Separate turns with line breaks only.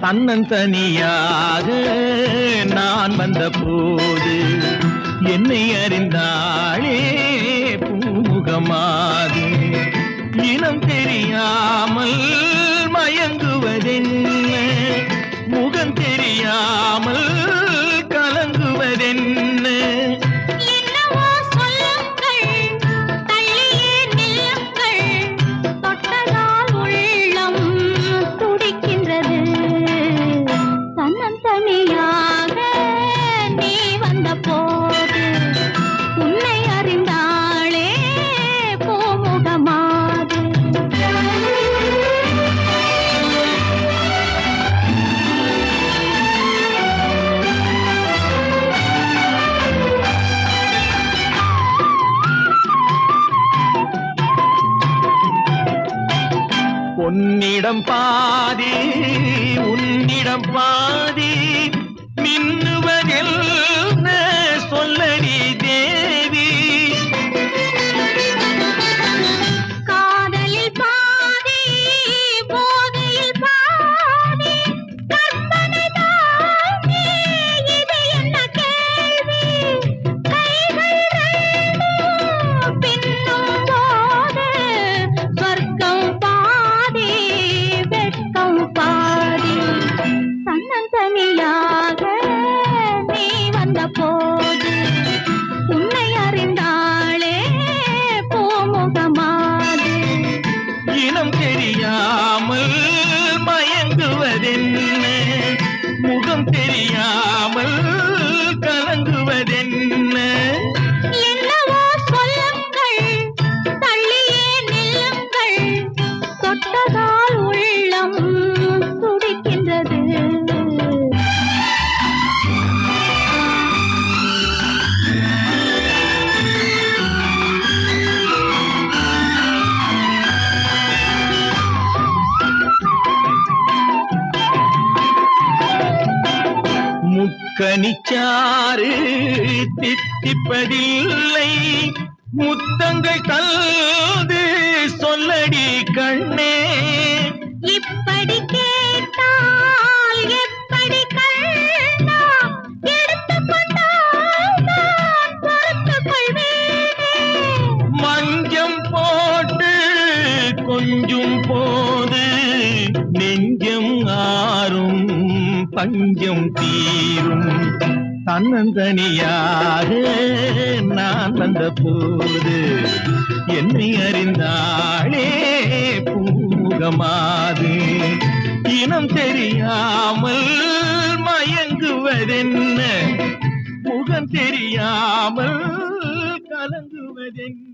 அண்ணன் தனியாக நான் வந்த போது என்னை அறிந்தாளே
பூமுகமாக
பொன்னிடம் பாதி உன்னிடம் பாதி மின்னுவதில் முக்கனிச்சாறு தித்திப்பதில்லை. முத்தங்கள் தந்து சொல்லடி கண்ணே.
இப்படி கேட்டால் எப்படி
மஞ்சம் போட்டு கொஞ்சும் போது ஆறும் பஞ்சம் தீரும். தன்னந்தனியாக நான் வந்த போது என்னை அறிந்தாளே பூமுகமாது. இனம் தெரியாமல் மயங்குவதென்ன? முகம் தெரியாமல் கலங்குவதென்ன?